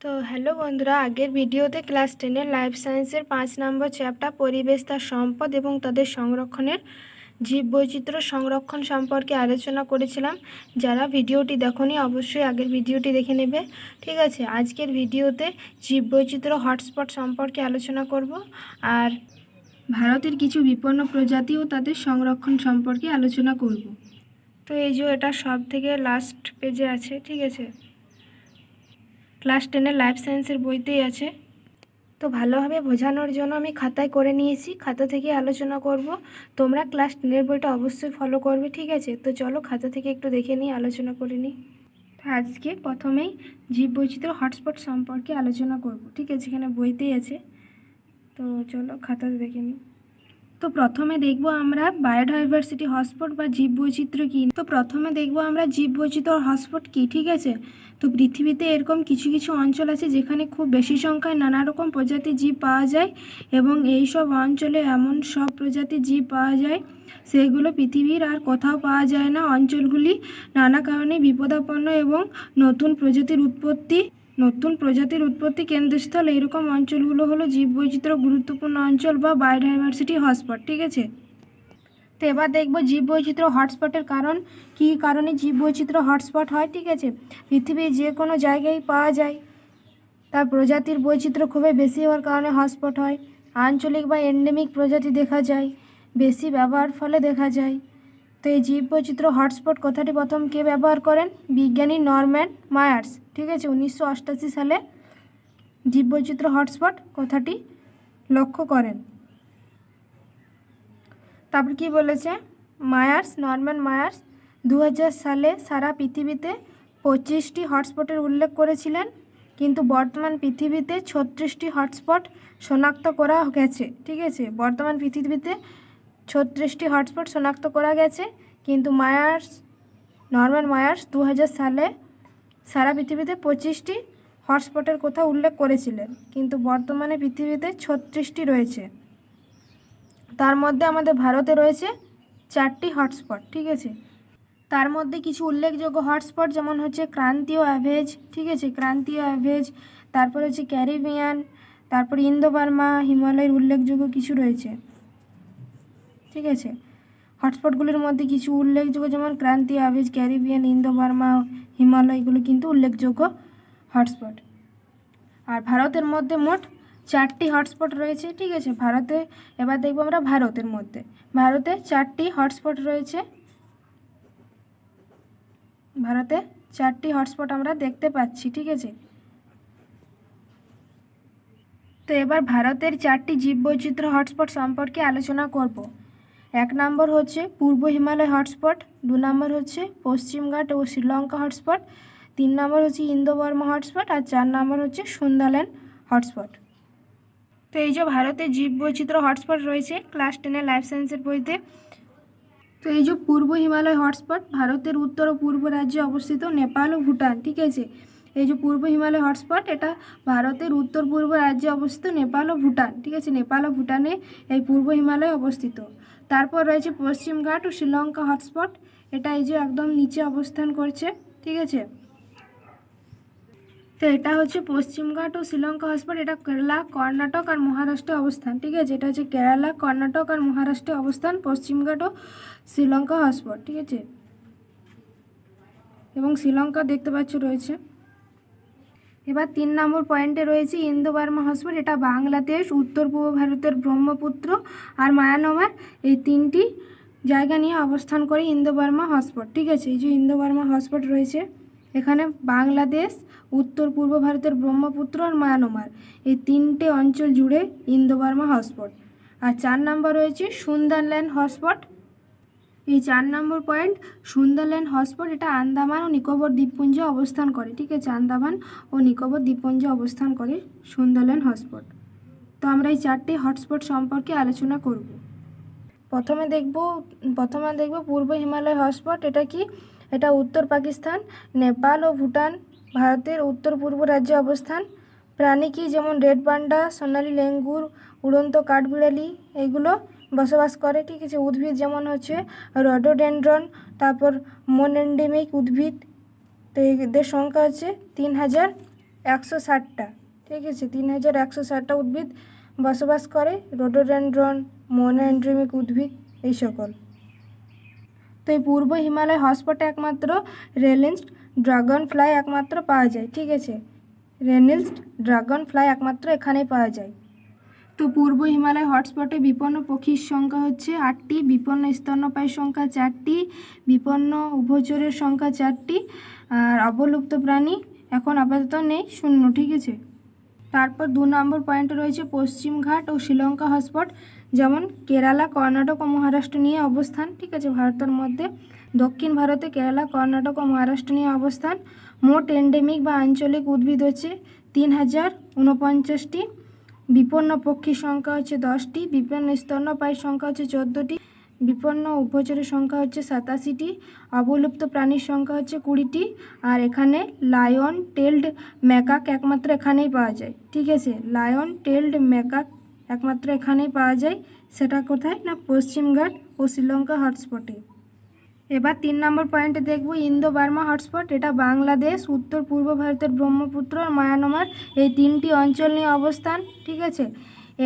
তো হ্যালো বন্ধুরা, আগের ভিডিওতে ক্লাস টেনের লাইফ সায়েন্সের পাঁচ নম্বর চ্যাপ্টার পরিবেশ, তার সম্পদ এবং তাদের সংরক্ষণের জীববৈচিত্র্য সংরক্ষণ সম্পর্কে আলোচনা করেছিলাম। যারা ভিডিওটি দেখনি, অবশ্যই আগের ভিডিওটি দেখে নেবে। ঠিক আছে, আজকের ভিডিওতে জীববৈচিত্র্য হটস্পট সম্পর্কে আলোচনা করব। আর ভারতের কিছু বিপন্ন প্রজাতি ও তাদের সংরক্ষণ সম্পর্কে আলোচনা করব। তো এই যে এটা সব থেকে লাস্ট পেজে আছে, ঠিক আছে? ক্লাস টেনের লাইফ সায়েন্সের বইতেই আছে। তো ভালোভাবে বোঝানোর জন্য আমি খাতায় করে নিয়েছি। খাতা থেকে আলোচনা করব। তোমরা ক্লাস টেনের বইটা অবশ্যই ফলো করবে, ঠিক আছে? তো চলো খাতা থেকে একটু দেখে নিই, আলোচনা করে নিই। আজকে প্রথমেই জীববৈচিত্র্য হটস্পট সম্পর্কে আলোচনা করব, ঠিক আছে? এখানে বইতেই আছে। তো চলো খাতাতে দেখে নিই। তো প্রথমে দেখব আমরা বায়োডাইভার্সিটি হটস্পট বা জীববৈচিত্র্য কী। তো প্রথমে দেখব আমরা জীববৈচিত্র্য হটস্পট কী, ঠিক আছে? তো পৃথিবীতে এরকম কিছু কিছু অঞ্চল আছে যেখানে খুব বেশি সংখ্যায় নানা রকম প্রজাতির জীব পাওয়া যায় এবং এই সব অঞ্চলে এমন সব প্রজাতির জীব পাওয়া যায়, সেগুলো পৃথিবীর আর কোথাও পাওয়া যায় না। অঞ্চলগুলি নানা কারণে বিপদাপন্ন এবং নতুন প্রজাতির উৎপত্তি নতুন প্রজাতির উৎপত্তি কেন্দ্রস্থল এইরকম অঞ্চলগুলো হলো জীববৈচিত্র্য গুরুত্বপূর্ণ অঞ্চল বা বায়োডাইভার্সিটি হটস্পট, ঠিক আছে? তো এবার দেখব জীববৈচিত্র্য হটস্পটের কারণ, কী কারণে জীববৈচিত্র্য হটস্পট হয়, ঠিক আছে? পৃথিবীর যে কোনো জায়গায় পাওয়া যায়। তার প্রজাতির বৈচিত্র্য খুবই বেশি হওয়ার কারণে হটস্পট হয়। আঞ্চলিক বা এন্ডেমিক প্রজাতি দেখা যায়, বেশি ব্যবহার ফলে দেখা যায়। তো এই জীববৈচিত্র্য হটস্পট কথাটি প্রথম কে ব্যবহার করেন? বিজ্ঞানী নরম্যান মায়ার্স। ঠিক আছে, উনিশশো সালে জীববৈচিত্র্য হটস্পট কথাটি লক্ষ্য করেন। তারপর কি বলেছে? মায়ার্স, নরম্যান মায়ার্স দু হাজার সালে সারা পৃথিবীতে পঁচিশটি হটস্পটের উল্লেখ করেছিলেন, কিন্তু বর্তমান পৃথিবীতে ছত্রিশটি হটস্পট শনাক্ত করা গেছে, ঠিক আছে? বর্তমান পৃথিবীতে ছত্রিশটি হটস্পট শনাক্ত করা গেছে, কিন্তু মায়ার্স, নরম্যান মায়ার্স দু হাজার সালে সারা পৃথিবীতে পঁচিশটি হটস্পটের কথা উল্লেখ করেছিলেন, কিন্তু বর্তমানে পৃথিবীতে ছত্রিশটি রয়েছে। তার মধ্যে আমাদের ভারতে রয়েছে চারটি হটস্পট, ঠিক আছে? তার মধ্যে কিছু উল্লেখযোগ্য হটস্পট যেমন হচ্ছে ক্রান্তীয় অ্যাভেজ, ঠিক আছে? ক্রান্তীয় অ্যাভেজ, তারপর হচ্ছে ক্যারিবিয়ান, তারপর ইন্দো বার্মা হিমালয়ের উল্লেখযোগ্য কিছু রয়েছে, ঠিক আছে? হটস্পটগুলির মধ্যে কিছু উল্লেখযোগ্য যেমন ক্রান্তীয় অ্যাভেজ ক্যারিবিয়ান ইন্দো বার্মা হিমালয়, এগুলো কিন্তু উল্লেখযোগ্য হটস্পট। আর ভারতের মধ্যে মোট চারটি হটস্পট রয়েছে, ঠিক আছে? ভারতে, এবার দেখব আমরা ভারতের মধ্যে। ভারতে চারটি হটস্পট রয়েছে। ভারতে চারটি হটস্পট আমরা দেখতে পাচ্ছি, ঠিক আছে? তো এবার ভারতের চারটি জীববৈচিত্র্য হটস্পট সম্পর্কে আলোচনা করব। এক নম্বর হচ্ছে পূর্ব হিমালয় হটস্পট, দু নম্বর হচ্ছে পশ্চিমঘাট ও শ্রীলঙ্কা হটস্পট, তিন নম্বর হচ্ছে ইন্দো বর্মা হটস্পট আর চার নম্বর হচ্ছে সুন্দাল্যান্ড হটস্পট। তো এই যে ভারতে জীববৈচিত্র্য হটস্পট রয়েছে ক্লাস টেনের লাইফ সায়েন্সের বইতে। তো এই যে পূর্ব হিমালয় হটস্পট, ভারতের উত্তর ও পূর্ব রাজ্যে অবস্থিত নেপাল ও ভুটান, ঠিক আছে? এই যে পূর্ব হিমালয় হটস্পট, এটা ভারতের উত্তর পূর্ব রাজ্যে অবস্থিত নেপাল ও ভুটান, ঠিক আছে? নেপাল ও ভুটানে এই পূর্ব হিমালয় অবস্থিত। তারপর রয়েছে পশ্চিমঘাট ও শ্রীলঙ্কা হটস্পট। এটা এই যে একদম নিচে অবস্থান করছে, ঠিক আছে? তো এটা হচ্ছে পশ্চিমঘাট ও শ্রীলঙ্কা হটস্পট। এটা কেরালা, কর্ণাটক আর মহারাষ্ট্রে অবস্থান, ঠিক আছে? এটা হচ্ছে কেরালা, কর্ণাটক আর মহারাষ্ট্রে অবস্থান পশ্চিমঘাট ও শ্রীলঙ্কা হটস্পট, ঠিক আছে? এবং শ্রীলঙ্কা দেখতে পাচ্ছ রয়েছে। এবার তিন নম্বর পয়েন্টে রয়েছে ইন্দো বার্মা হটস্পট এটা বাংলাদেশ, উত্তর পূর্ব ভারতের ব্রহ্মপুত্র আর মায়ানমার। এই তিনটি জায়গা নিয়ে অবস্থান করে ইন্দো বার্মা হটস্পট ঠিক আছে? এই যে ইন্দো বার্মা হটস্পট রয়েছে, এখানে বাংলাদেশ, উত্তর পূর্ব ভারতের ব্রহ্মপুত্র আর মায়ানমার। এই তিনটে অঞ্চল জুড়ে ইন্দো বার্মা হটস্পট আর চার নম্বর রয়েছে সুন্দরল্যান্ড হটস্পট এই চার নম্বর পয়েন্ট, সুন্দরল্যান্ড হটস্পট, এটা আন্দামান ও নিকোবর দ্বীপপুঞ্জে অবস্থান করে। ঠিক আছে, আন্দামান ও নিকোবর দ্বীপপুঞ্জে অবস্থান করে সুন্দরল্যান্ড হটস্পট। তো আমরা এই চারটি হটস্পট সম্পর্কে আলোচনা করব। প্রথমে দেখব প্রথমে দেখব পূর্ব হিমালয় হটস্পট, এটা কি? এটা উত্তর পাকিস্তান, নেপাল ও ভুটান, ভারতের উত্তর পূর্ব রাজ্যে অবস্থান। প্রাণী কি? যেমন রেড পান্ডা, সোনালি লেঙ্গুর, উড়ন্ত কাঠবিড়ালি এইগুলো বসবাস করে, ঠিক আছে? উদ্ভিদ যেমন হচ্ছে রডোডেন্ড্রন তারপর মনএন্ডেমিক উদ্ভিদ, তো এদের সংখ্যা হচ্ছে তিন হাজার একশো ষাটটা, ঠিক আছে? তিন হাজার একশো ষাটটা উদ্ভিদ বসবাস করে রোডোডেন্ড্রন মনোএন্ড্রেমিক উদ্ভিদ, এই সকল। তো এই পূর্ব হিমালয় হটস্পটে একমাত্র রেলিন্স ড্রাগন ফ্লাই একমাত্র পাওয়া যায়, ঠিক আছে? রেনিলস ড্রাগন ফ্লাই একমাত্র এখানেই পাওয়া যায়। তো পূর্ব হিমালয় হটস্পটে বিপন্ন পক্ষীর সংখ্যা হচ্ছে আটটি, বিপন্ন স্তন্যপায়ীর সংখ্যা চারটি, বিপন্ন উভচরের সংখ্যা চারটি, আর অবলুপ্ত প্রাণী এখন আপাতত নেই, শূন্য, ঠিক আছে? তারপর দু নম্বর পয়েন্টে রয়েছে পশ্চিমঘাট ও শ্রীলঙ্কা হটস্পট, যেমন কেরালা, কর্ণাটক ও মহারাষ্ট্র নিয়ে অবস্থান, ঠিক আছে? ভারতের মধ্যে, দক্ষিণ ভারতে কেরালা, কর্ণাটক ও মহারাষ্ট্র নিয়ে অবস্থান। মোট এন্ডেমিক বা আঞ্চলিক উদ্ভিদ হচ্ছে তিন হাজার উনপঞ্চাশটি বিপন্ন পক্ষীর সংখ্যা হচ্ছে দশটি, বিপন্ন স্তন্যপায়ীর সংখ্যা হচ্ছে চোদ্দোটি, বিপন্ন উভচরের সংখ্যা হচ্ছে সাতাশিটি, অবলুপ্ত প্রাণীর সংখ্যা হচ্ছে কুড়িটি, আর এখানে লায়ন টেল্ড ম্যাকাক একমাত্র এখানেই পাওয়া যায়। ঠিক আছে? লায়ন টেল্ড ম্যাকাক একমাত্র এখানেই পাওয়া যায়। সেটা কোথায়? না পশ্চিমঘাট ও শ্রীলঙ্কা হটস্পটে এবার তিন নম্বর পয়েন্টে দেখব ইন্দো বার্মা হটস্পট এটা বাংলাদেশ উত্তর পূর্ব ভারতের ব্রহ্মপুত্র আর মায়ানমার, এই তিনটি অঞ্চল নিয়ে অবস্থান, ঠিক আছে?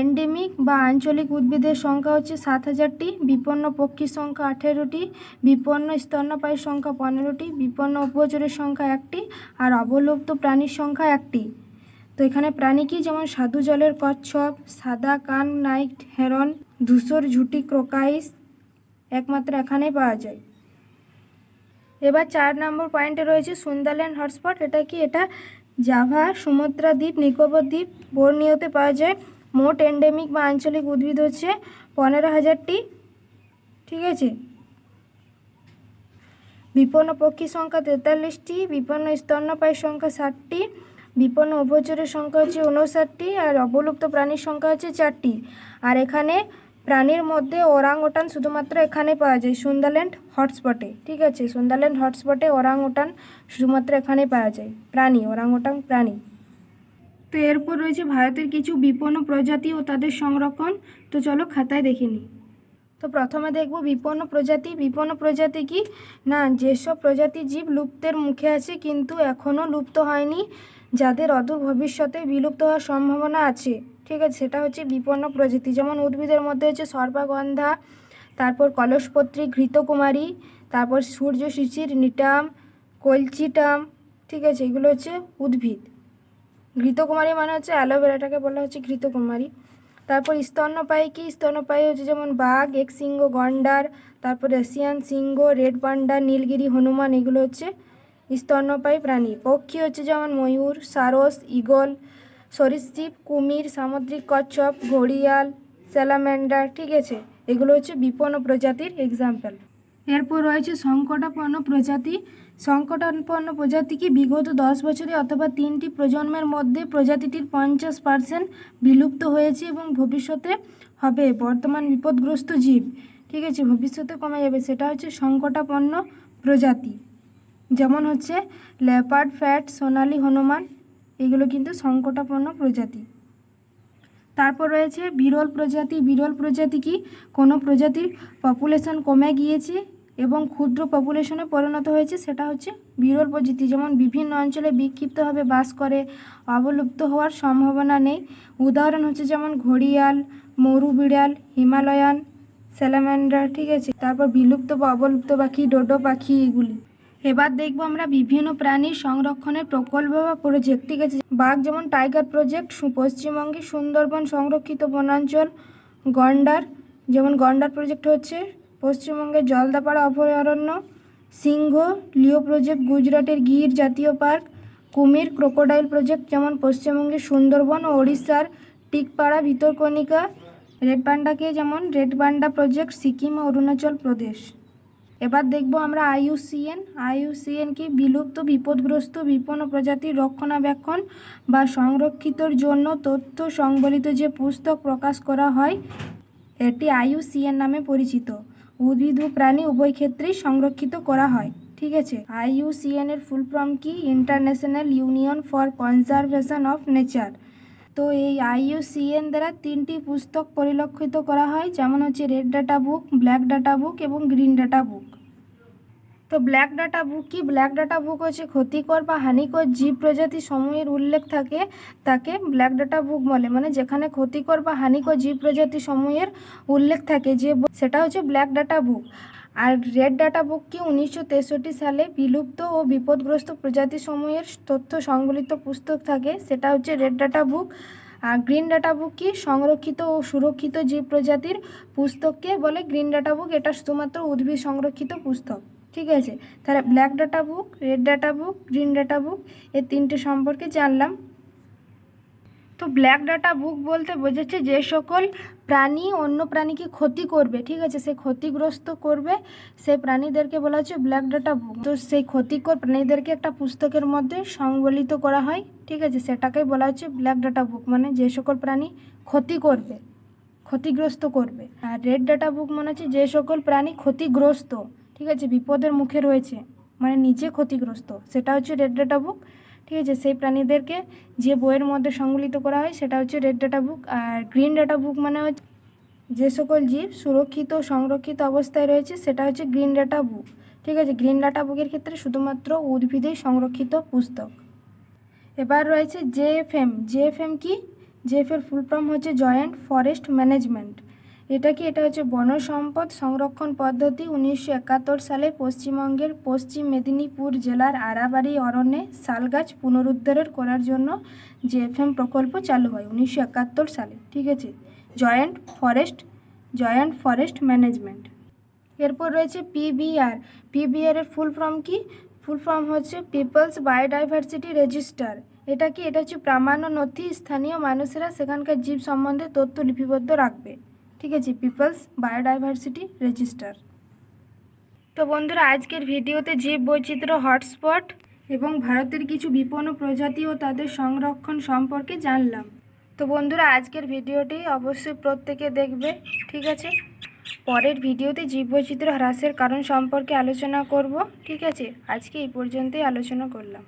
এন্ডেমিক বা আঞ্চলিক উদ্ভিদের সংখ্যা হচ্ছে সাত হাজারটি, বিপন্ন পক্ষীর সংখ্যা আঠেরোটি, বিপন্ন স্তন্যপায়ীর সংখ্যা পনেরোটি, বিপন্ন উপচরের সংখ্যা একটি, আর অবলুপ্ত প্রাণীর সংখ্যা একটি। তো এখানে প্রাণী কি? যেমন সাধু জলের কচ্ছপ, সাদা কান, নাইট হেরন, ধূসর ঝুটি, ক্রোকাইস, একমাত্র এখানেই পাওয়া যায়। এবার চার নম্বর পয়েন্টে রয়েছে সুন্দরল্যান্ড হটস্পট। এটা কি? এটা জাভা, সুমাত্রা দ্বীপ, নিকোবর দ্বীপ। বোর্নিওতে পাওয়া যায়, মোট এন্ডেমিক বা আঞ্চলিক উদ্ভিদ হচ্ছে পনেরো হাজারটি। ঠিক আছে? বিপন্ন পক্ষীর সংখ্যা তেতাল্লিশটি, বিপন্ন স্তন্যপায়ীর সংখ্যা ষাটটি, বিপন্ন উভচরের সংখ্যা হচ্ছে উনষাটটি আর অবলুপ্ত প্রাণীর সংখ্যা হচ্ছে চারটি। আর এখানে প্রাণীর মধ্যে ওরাং ওটান শুধুমাত্র এখানে পাওয়া যায়, সুন্দরল্যান্ড হটস্পটে, ঠিক আছে? সুন্দরল্যান্ড হটস্পটে ওরাং ওটান শুধুমাত্র এখানে পাওয়া যায়, প্রাণী ওরাং ওটাং প্রাণী। তো এরপর রয়েছে ভারতের কিছু বিপন্ন প্রজাতি ও তাদের সংরক্ষণ। তো চলো খাতায় দেখে নিই। তো প্রথমে দেখব বিপন্ন প্রজাতি। বিপন্ন প্রজাতি কি? না, যেসব প্রজাতি জীব লুপ্তের মুখে আছে কিন্তু এখনও লুপ্ত হয়নি, যাদের অদূর ভবিষ্যতে বিলুপ্ত হওয়ার সম্ভাবনা আছে। ঠিক আছে সেটা হচ্ছে বিপন্ন প্রজাতি। যেমন উদ্ভিদের মধ্যে হচ্ছে সর্বাগন্ধা তারপর কলসপত্রী, ঘৃতকুমারী, তারপর সূর্য শিশির নিটাম, কলচিটাম, ঠিক আছে, এগুলো হচ্ছে উদ্ভিদ। ঘৃতকুমারী মানে হচ্ছে অ্যালোভেরাটাকে বলা হচ্ছে ঘৃতকুমারী। তারপর স্তন্যপায়ী কি? স্তন্যপায়ী হচ্ছে যেমন বাঘ এক সিংহ গন্ডার, তারপর এশিয়ান সিংহ, রেড পান্ডা, নীলগিরি, হনুমান, এগুলো হচ্ছে স্তন্যপায়ী প্রাণী। পক্ষী হচ্ছে যেমন ময়ূর, সারস ঈগল সরীসৃপ, কুমির, সামুদ্রিক কচ্ছপ, ঘড়িয়াল, স্যালামেন্ডার, ঠিক আছে? এগুলো হচ্ছে বিপন্ন প্রজাতির এক্সাম্পল এরপর রয়েছে সংকটাপন্ন প্রজাতি। সংকটাপন্ন প্রজাতি কি? বিগত দশ বছরে অথবা তিনটি প্রজন্মের মধ্যে প্রজাতিটির পঞ্চাশ পার্সেন্ট বিলুপ্ত হয়েছে এবং ভবিষ্যতে হবে। বর্তমান বিপদগ্রস্ত জীব, ঠিক আছে? ভবিষ্যতে কমে যাবে। সেটা হচ্ছে সংকটাপন্ন প্রজাতি। যেমন হচ্ছে লেপার্ড, ফ্যাট, সোনালি হনুমান এগুলো কিন্তু সংকটাপন্ন প্রজাতি। তারপর রয়েছে বিরল প্রজাতি। বিরল প্রজাতি কি? কোনো প্রজাতির পপুলেশন কমে গিয়েছে এবং ক্ষুদ্র পপুলেশনে পরিণত হয়েছে, সেটা হচ্ছে বিরল প্রজাতি। যেমন বিভিন্ন অঞ্চলে বিক্ষিপ্তভাবে বাস করে, অবলুপ্ত হওয়ার সম্ভাবনা নেই। উদাহরণ হচ্ছে যেমন ঘড়িয়াল মরু বিড়াল হিমালয়ান, স্যালামেন্ডার, ঠিক আছে? তারপর বিলুপ্ত বা অবলুপ্ত পাখি, ডোডো পাখি, এগুলি। এবার দেখব আমরা বিভিন্ন প্রাণীর সংরক্ষণের প্রকল্প বা প্রজেক্ট ঠিক আছে বাঘ যেমন টাইগার প্রজেক্ট পশ্চিমবঙ্গে সুন্দরবন সংরক্ষিত বনাঞ্চল, গন্ডার, যেমন গন্ডার প্রজেক্ট হচ্ছে পশ্চিমবঙ্গের জলদাপাড়া অভয়ারণ্য, সিংহ, লিও প্রজেক্ট গুজরাটের গির জাতীয় পার্ক, কুমির ক্রোকোডাইল প্রজেক্ট যেমন পশ্চিমবঙ্গের সুন্দরবন ও ওড়িশার টিকপাড়া ভিতরকণিকা, রেড পান্ডাকে যেমন রেড পান্ডা প্রজেক্ট সিকিম ও অরুণাচল প্রদেশ। এবার দেখব আমরা আইইউসিএন আইইউসিএন কি বিলুপ্ত, বিপদগ্রস্ত, বিপন্ন প্রজাতির রক্ষণাবেক্ষণ বা সংরক্ষিতর জন্য তথ্য সংবলিত যে পুস্তক প্রকাশ করা হয়, এটি আইইউসিএন নামে পরিচিত। উদ্ভিদ ও প্রাণী উভয় ক্ষেত্রেই সংরক্ষিত করা হয়, ঠিক আছে? আইইউসিএন এর ফুল ফর্ম কি? International Union for Conservation of Nature. তো এই আইইউসিএন দ্বারা তিনটি পুস্তক পরিলক্ষিত করা হয়, যেমন হচ্ছে red data book, black data book এবং গ্রিন ডাটা বুক। তো ব্ল্যাক ডাটা বুক কি? ব্ল্যাক ডাটা বুক হচ্ছে ক্ষতিকর বা হানিকর জীব প্রজাতি সমূহের উল্লেখ থাকে, তাকে ব্ল্যাক ডাটা বুক বলে। মানে যেখানে ক্ষতিকর বা হানিকর জীব প্রজাতি সমূহের উল্লেখ থাকে, যে সেটা হচ্ছে ব্ল্যাক ডাটা বুক। আর রেড ডাটা বুক কি উনিশশো তেষট্টি সালে বিলুপ্ত ও বিপদগ্রস্ত প্রজাতি সমূহের তথ্য সংবলিত পুস্তক থাকে। সেটা হচ্ছে রেড ডাটা বুক। আর গ্রিন ডাটা বুক কি সংরক্ষিত ও সুরক্ষিত জীব প্রজাতির পুস্তককে বলে গ্রিন ডাটা বুক। এটা শুধুমাত্র উদ্ভিদ সংরক্ষিত পুস্তক। ঠিক আছে? তাহলে black data book, red data book, green data book, এই তিনটে সম্পর্কে জানলাম। তো ব্ল্যাক ডাটা বুক বলতে বোঝাচ্ছে যে সকল প্রাণী অন্য প্রাণীকে ক্ষতি করবে, ঠিক আছে? সে ক্ষতিগ্রস্ত করবে সেই প্রাণীদেরকে বলা হচ্ছে ব্ল্যাক ডাটা বুক তো সেই ক্ষতিকর প্রাণীদেরকে একটা পুস্তকের মধ্যে সংবলিত করা হয়, ঠিক আছে? সেটাকে বলা হচ্ছে ব্ল্যাক ডাটা বুক মানে যে সকল প্রাণী ক্ষতি করবে, ক্ষতিগ্রস্ত করবে। আর রেড ডাটা বুক মানে হচ্ছে যে সকল প্রাণী ক্ষতিগ্রস্ত, ঠিক আছে? বিপদের মুখে রয়েছে মানে নিজে ক্ষতিগ্রস্ত, সেটা হচ্ছে রেড ডাটা বুক ঠিক আছে? সেই প্রাণীদেরকে যে বইয়ের মধ্যে সংবলিত করা হয় সেটা হচ্ছে রেড ডাটা বুক আর গ্রিন ডাটা বুক মানে হচ্ছে যে সকল জীব সুরক্ষিত সংরক্ষিত অবস্থায় রয়েছে সেটা হচ্ছে গ্রিন ডাটা বুক ঠিক আছে? গ্রিন ডাটা বুকের ক্ষেত্রে শুধুমাত্র উদ্ভিদেই সংরক্ষিত পুস্তক। এবার রয়েছে জেএফএম জেএফএম কি? জেএফের ফুল ফর্ম হচ্ছে জয়েন্ট ফরেস্ট ম্যানেজমেন্ট এটা কি, এটা হচ্ছে বন সম্পদ সংরক্ষণ পদ্ধতি উনিশশো একাত্তর সালে পশ্চিমবঙ্গের পশ্চিম মেদিনীপুর জেলার আরাবাড়ি অরণ্যে শালগাছ পুনরুদ্ধারের করার জন্য জেএফএম প্রকল্প চালু হয় উনিশশো একাত্তর সালে, ঠিক আছে? Joint forest joint forest management. এরপর রয়েছে পিবিআর পিবিআর এর ফুল ফর্ম কি? ফুল ফর্ম হচ্ছে পিপলস বায়োডাইভার্সিটি রেজিস্টার। এটা কি, এটা হচ্ছে প্রামাণ্য নথি স্থানীয় মানুষেরা সেখানকার জীব সম্বন্ধে তথ্য লিপিবদ্ধ রাখবে। ঠিক আছে পিপলস বায়োডাইভার্সিটি রেজিস্টার তো বন্ধুরা আজকের ভিডিওতে জীব বৈচিত্র্য হটস্পট এবং ভারতের কিছু বিপন্ন প্রজাতি ও তাদের সংরক্ষণ সম্পর্কে জানলাম। তো বন্ধুরা আজকের ভিডিওটি অবশ্যই প্রত্যেকে দেখবে ঠিক আছে? পরের ভিডিওতে জীববৈচিত্র্য হ্রাসের কারণ সম্পর্কে আলোচনা করব ঠিক আছে? আজকে এই পর্যন্তই আলোচনা করলাম।